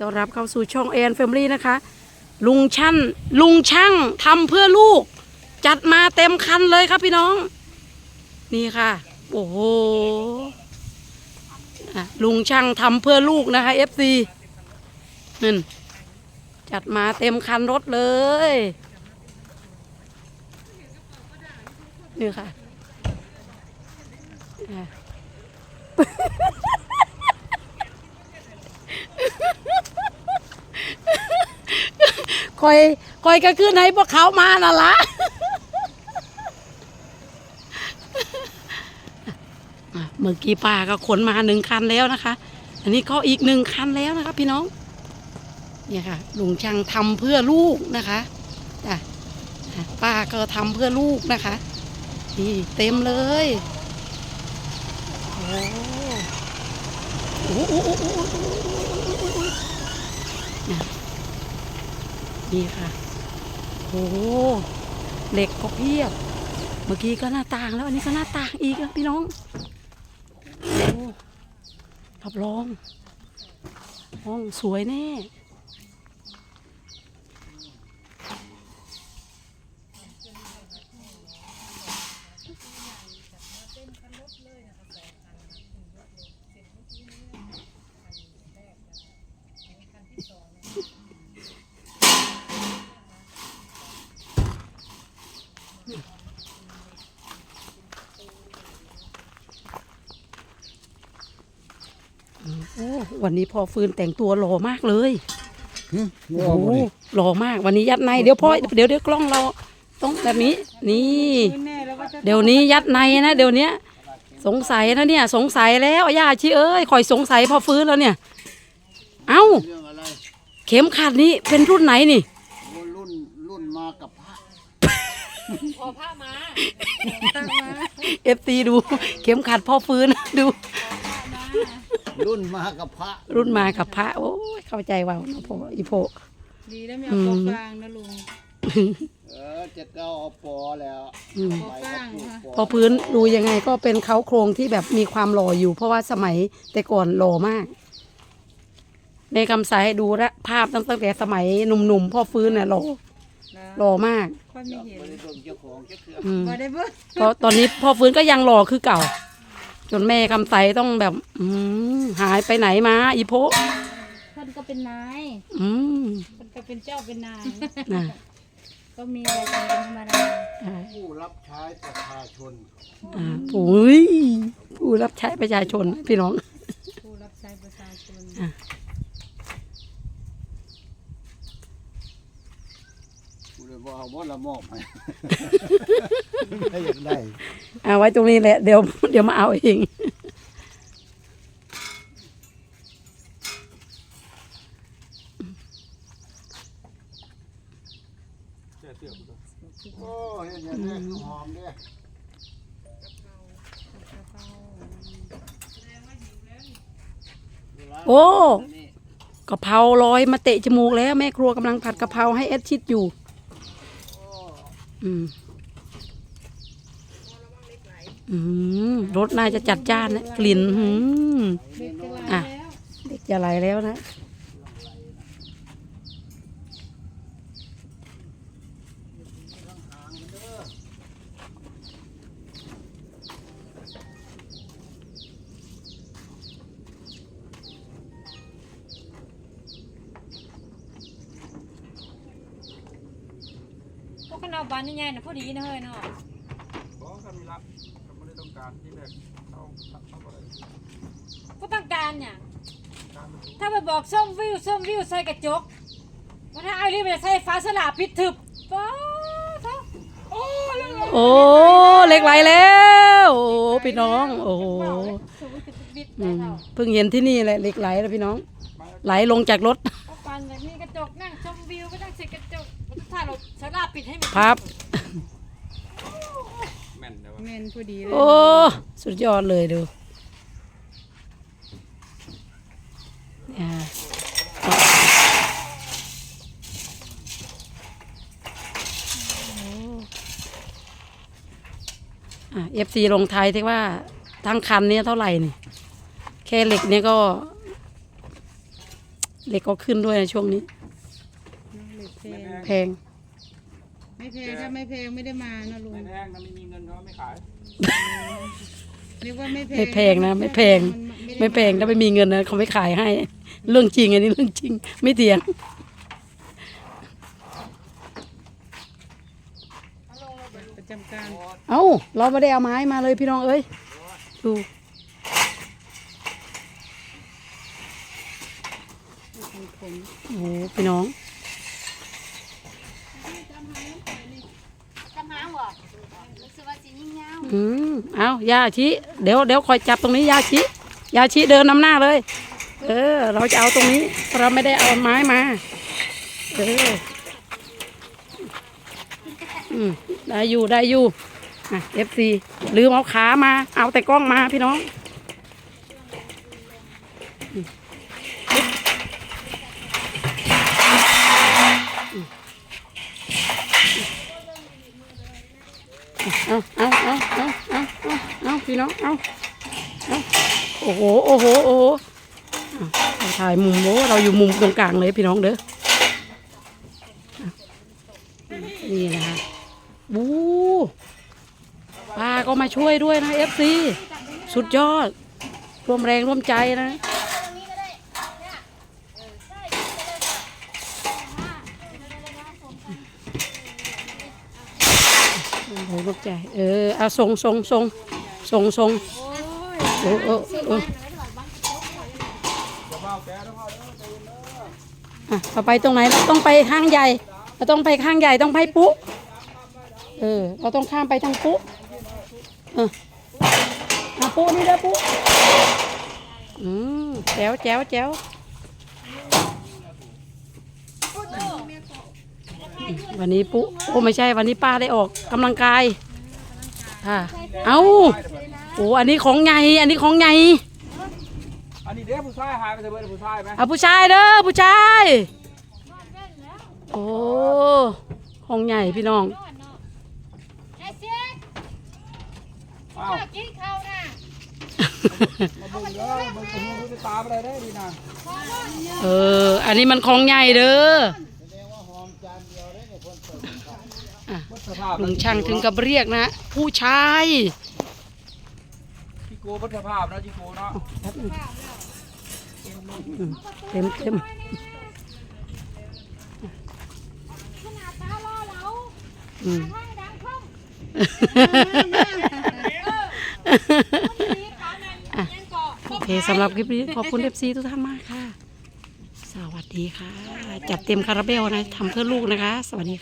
ต้อนรับเข้าสู่ช่องแอนแฟมิลี่นะคะ ลุงช่างลุงช่างทำเพื่อลูก จัดมาเต็มคันเลยครับพี่น้อง นี่ค่ะ โอ้โหลุงช่างทำเพื่อลูกนะคะ FC นั่นจัดมาเต็มคันรถเลยนี่ค่ะอะ คอยคอยก็ขึ้นให้พวกเขามาน่ะละอะเมื่อกี้ป้าก็ขนมาหนึ่งคันแล้วนะคะ อันนี้ก็อีกหนึ่งคันแล้วนะคะ พี่น้อง เนี่ยค่ะลุงช่างทำเพื่อลูกนะคะจ้ะป้าก็ทำเพื่อลูกนะคะนี่เต็มเลยโอ้โห นี่ค่ะโอ้เหล็กก็เพียบ เมื่อกี้ก็หน้าต่างแล้ว อันนี้ก็หน้าต่างอีกพี่น้องโอ้หรับรอง ห้องสวยแน่ โอ้ วันนี้พอฟื้นแต่งตัวหล่อมากเลยโอ้โหหล่อมากวันนี้ยัดในเดี๋ยวพ่อเดี๋ยวเดี๋ยวกล้องเราต้องแบบนี้ นี่แน่แล้วว่าจะเดี๋ยวนี้ยัดในนะเดี๋ยวเนี้ยสงสัยนะเนี่ย สงสัยแล้วย่าชีเอ้ยคอยสงสัยพอฟื้นแล้วเนี่ย เอ้าเรื่องอะไรเข็มขัดนี้เป็นรุ่นไหนนี่รุ่นรุ่นรุ่นมากับพระพอผ้ามาเอฟซีดู เข็มขัดพ่อฟื้นดู รุ่นมากับพระรุ่นมากับพระ โอ้ยเข้าใจว่าน้องพ่ออีโพ ดีแล้วไม่เอาตัวกลางนะลุง เออจะเก้าเอาปอแล้วอืม ไปก็ปลูกปพอพื้นดูยังไงก็เป็นเขาโครงที่แบบมีความหล่ออยู่ เพราะว่าสมัยแต่ก่อนหล่อมากในคำสายดูแลวภาพตั้งแต่สมัยหนุ่มๆพ่อฟื้นน่ะหล่อนะหล่อมาก ค่อยไม่เห็นไม่ได้เบิ่งเจ้าของเจ้าเครืออืมบ่ได้เบิ่งเพราะตอนนี้พ่อฟื้นก็ยังหล่อคือเก่า จนแม่คำใสต้องแบบ อืมหายไปไหนมาอีโพะเพิ่นก็เป็นนายอืมเพิ่นก็เป็นเจ้าเป็นนาย นะก็มีอะไรกันเป็นธรรมดาอ่าผู้รับใช้ประชาชน อ่าผู้ยผู้รับใช้ประชาชนพี่น้อง ผู้รับใช้ประชาชนผู้เลยว่าเอาว่าละมอบให้ ไม่อยากได้ เอาไว้ตรงนี้แหละเดี๋ยวเดี๋ยวมาเอาเองโอ้เห็นอย่างนี้หอมเด้อโอ้กะเพราลอยมาเตะจมูกแล้ว แม่ครัวกำลังผัดกะเพราให้เอดชิดอยู่ อืม อืมรสน่าจะจัดจ้านนะกลิ่นหืมอะเด็กจะไหลแล้วนะพวกขนมบานใหญ่ๆนะพอดีนะเฮ้ยเนาะ กเขามีรับเขาไม่ได้ต้องการที่แรกเขาเขาก็เลยก็ต้องการเนี่ยการมันถูกถ้าไปบอกส้มวิวส้มวิวใส่กระจกวันถ้าไอ้รีบไปใส่ฟ้าสลับปิดทึบป้าท้าโอ้เรื่องโอ้เหล็กไหลแล้ว โอ้พี่น้อง โอ้โหสวิตช์บิดอืได้มเท่าเพิ่งเห็นที่นี่แหละเหล็กไหลแล้วพี่น้อง ไหลลงจากรถ ก็ปันแบบนี้กระจกนั่งชมวิวก็นั่งใส่กระจกถ้าเราสลับปิดให้มันพับ แม่นแต่ว่าเมนพอดีเลยโอ้ สุดยอดเลยดูอ่าเอฟซีลงไทายที่ว่าทั้งคันเนี้ยเท่าไหร่นี่ แค่เหล็กเนี่ยก็ เหล็กก็ขึ้นด้วยในช่วงนี้เหล็กแพไม่งแพงแพง ไม่แพงถ้าไม่แพงไม่ได้มานะลุงไม่แพงถ้าไม่มีเงินเขาไม่ขายเรียกว่าไม่แพงไม่แพงนะไม่แพงนด้ไม่แพงถ้าไม่มีเงินนะเขาไม่ขายให้ เรื่องจริงอันนี้เรื่องจริง ไม่เถียงประจำการเอ้าเราไม่ได้เอาไม้มาเลยพี่น้องเอ้ยดูโอ้โหพี่น้อง กำลังบ่รู้สึกว่าสิยิ่งยาอืมเอายาชิเดี๋ยวเดี๋ยวคอยจับตรงนี้ยาชิยาชิเดินนำหน้าเลย เออ เราจะเอาตรงนี้เพราะเราไม่ได้เอาไม้มา เอออืมได้อยู่ได้อยู่อะเอฟซีลืมเอาขามา เอาแต่กล้องมาพี่น้อง เอาเอาเอาเอาเอาเอาเอาพี่น้องเอาเอาโอ้โหโอ้โหโอ้โหถ่ายมุมโอ้เราอยู่มุมตรงกลางเลยพี่น้องเด้อนี่นะคะบูป้าก็มาช่วยด้วยนะเอฟซีสุดยอด ร่วมแรงร่วมใจนะ ร่วมแรงร่วมใจเออเอาส่งส่งส่งส่งส่งโอ้โอ้โอ้อะเราไปตรงไหนเราต้องไปข้างใหญ่เราต้องไปข้างใหญ่ต้องไปปุ๊เออเราต้องข้ามไปทางปุ๊เออมาปุ๊นี่เด้อปุ๊อืมแจ๋วแจ๋วแจ๋ว วันนี้ปุ๊โอ้ไม่ใช่วันนี้ป้าได้ออกกำลังกายค่ะเอาโอ้อันนี้ของไงอันนี้ของไงอันนี้เด็กผู้ชายหายไปเถอะเบิดผู้ชายไหมเอาผู้ชายเด้อผู้ชายโอ้ของใหญ่พี่น้องไอ้เสียอ้าวกินข้าวน่ะมาเบิ่งเด้อเบิ่งตรงนู้นดูตาอะไรได้ดีนะเอออันนี้มันของใหญ่เด้อเบิดสภาพ ลุงช่างถึงกับเรียกนะ ผู้ชายจิโก้เบิดสภาพนะจิโก้เนาะเต็มเต็มขนาดตาล่อเหลาอืมให้ดังคล่อมดีขาแม่นยังเกาะโอเคสำหรับคลิปนี้ขอบคุณเอฟซีทุกท่านมากค่ะสวัส ดีค่ะ จัดเต็มคาราเบลนะทำเพื่อลูกนะคะ สวัสดีค่ะ